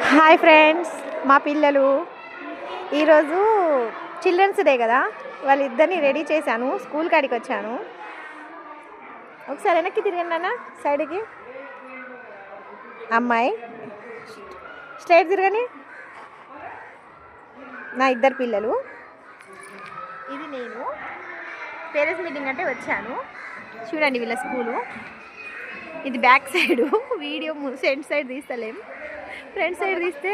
Hi friends మా పిల్లలు. ఈరోజు చిల్డ్రన్స్ డే కదా. వాళ్ళిద్దరిని రెడీ చేశాను. స్కూల్ కాడికి వచ్చాను. ఒకసారి వెనక్కి తిరిగండి అన్న సైడ్కి అమ్మాయి. స్ట్రైట్ తిరగని నా ఇద్దరు పిల్లలు. ఇది నేను. పేరెంట్స్ మీటింగ్ అంటే వచ్చాను. చూడండి వీళ్ళ స్కూలు ఇది back side video front side తీస్తలేం. Front side తీస్తే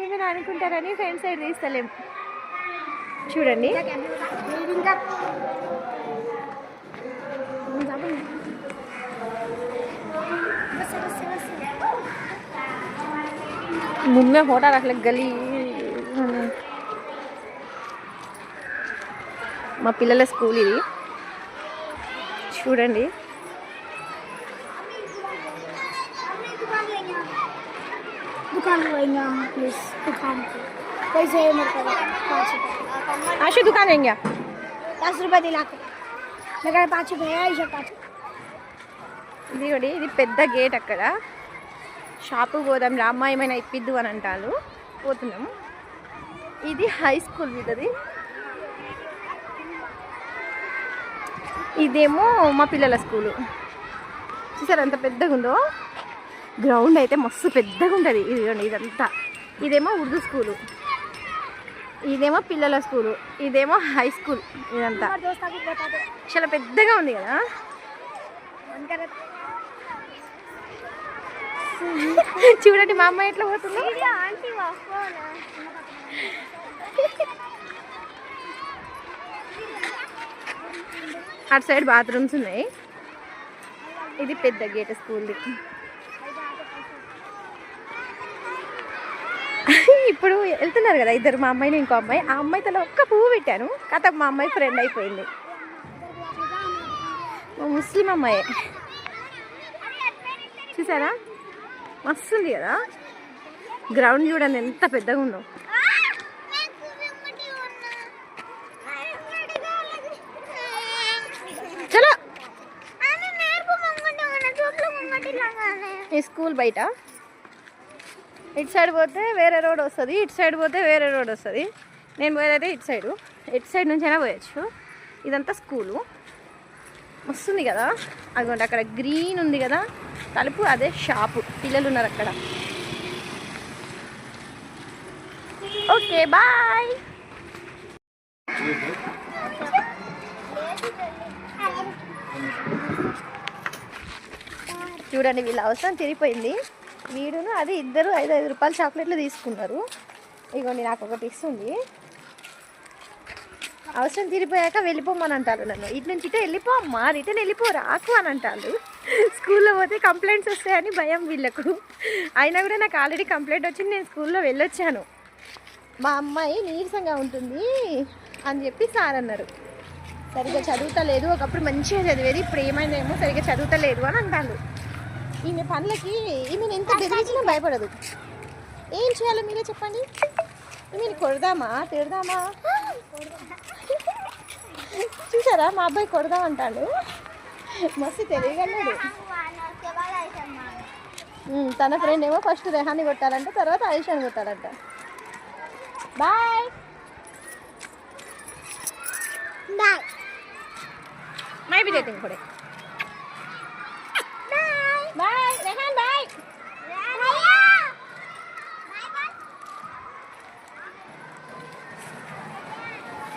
ఏమైనా అనుకుంటారని ఫ్రంట్ సైడ్ తీస్తలేం చూడండి मुंह में फोटा रख ले गली మా పిల్లల స్కూల్ ఇది చూడండి दुकान होएगा प्लीज दुकान पे पैसे मेरे को पाँच रुपये आशु दुकान है क्या दस रुपये दिला के मेरे पाँच रुपये है ऐसे पाँच ఇదిగోండి ఇది పెద్ద గేట్ అక్కడ షాపు పోదాం రామ్మ ఏమైనా ఇప్పిద్దు అని అంటారు పోతున్నాం ఇది హై స్కూల్ వీళ్ళది ఇదేమో మా పిల్లల స్కూలు చూసారు ఎంత పెద్దగా ఉందో గ్రౌండ్ అయితే మస్తు పెద్దగా ఉంటుంది. ఇదిగోండి ఇదంతా. ఇదేమో ఉర్దూ స్కూలు. ఇదేమో పిల్లల స్కూలు. ఇదేమో హై స్కూల్. ఇదంతా. చాలా పెద్దగా ఉంది కదా? చూడండి మా అమ్మాయి ఎట్లా పోతుంది. అటు సైడ్ బాత్రూమ్స్ ఉన్నాయి. ఇది పెద్ద గేట్ స్కూల్ది. ఇప్పుడు వెళ్తున్నారు కదా ఇద్దరు మా అమ్మాయిని ఇంకో అమ్మాయి. ఆ అమ్మాయి తల ఒక్క పువ్వు పెట్టాను. కథ మా అమ్మాయి ఫ్రెండ్ అయిపోయింది. ముస్లిం అమ్మాయి. చూసారా? మస్తు ఉంది కదా? గ్రౌండ్ చూడండి ఎంత పెద్దగా ఉందో. చలో. ఈ స్కూల్ బయట. ఇటు సైడ్ పోతే వేరే రోడ్ వస్తుంది ఇటు సైడ్ పోతే వేరే రోడ్ వస్తుంది. నేను పోయేదైతే ఇటు సైడు. ఇటు సైడ్ నుంచి అయినా పోయచ్చు. ఇదంతా స్కూలు. వస్తుంది కదా? అదిగోండి అక్కడ గ్రీన్ ఉంది కదా? తలుపు అదే షాపు. పిల్లలు ఉన్నారు అక్కడ. Okay bye. చూడండి వీళ్ళ అవసరం తిరిగిపోయింది వీడును అది ఇద్దరు ఐదు ఐదు రూపాయల చాక్లెట్లు తీసుకున్నారు. ఇగోండి నాకు ఒకటి ఇస్తుంది. అవసరం తీరిపోయాక వెళ్ళిపోమని అంటారు నన్ను. ఇటు నుంచి ఇటే వెళ్ళిపో అమ్మా రిటర్న్ వెళ్ళిపో రాకు అని అంటారు. స్కూల్లో పోతే కంప్లైంట్స్ వస్తాయని భయం వీళ్ళకు. అయినా కూడా నాకు ఆల్రెడీ కంప్లైంట్ వచ్చింది నేను స్కూల్లో వెళ్ళొచ్చాను. మా అమ్మాయి నీరసంగా ఉంటుంది అని చెప్పి సార్ అన్నారు. సరిగ్గా చదువుతలేదు ఒకప్పుడు మంచిగా చదివేది ఇప్పుడు ఏమైందేమో సరిగ్గా చదువుతలేదు అని అంటారు. ఈమె పనులకి ఈమె ఎంత బెదిరించినా భయపడదు. ఏం చేయాలో మీరే చెప్పండి. ఈమెను కొడదామా తిడదామా? చూసారా మా అబ్బాయి కొడదామంటాడు మస్తు తెలియగలడు తన ఫ్రెండ్ ఏమో ఫస్ట్ రెహాన్ని కొట్టాలంట తర్వాత ఆయుషాన్ని కొట్టాలంట. బాయ్ బాయ్ మై బిడ్డ కూడా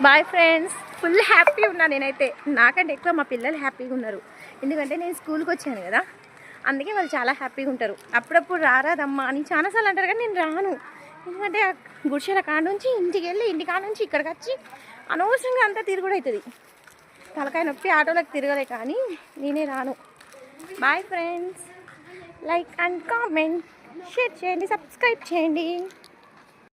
బాయ్ ఫ్రెండ్స్ ఫుల్ హ్యాపీ ఉన్నా నేనైతే. నాకంటే ఎక్కువ మా పిల్లలు హ్యాపీగా ఉన్నారు. ఎందుకంటే నేను స్కూల్కి వచ్చాను కదా. అందుకే వాళ్ళు చాలా హ్యాపీగా ఉంటారు. అప్పుడప్పుడు రారాదమ్మా అని చాలాసార్లు అంటారు కానీ నేను రాను. ఎందుకంటే ఆ గుడిసెల కాడ నుంచి ఇంటికి వెళ్ళి ఇంటి కాడ నుంచి ఇక్కడికి వచ్చి అనవసరంగా అంతా తిరుగుడు అవుతుంది తలకాయ నొప్పి ఆటోలకు తిరగలే కానీ నేనే రాను. Bye friends like and comment share చేయండి సబ్స్క్రైబ్ చేయండి.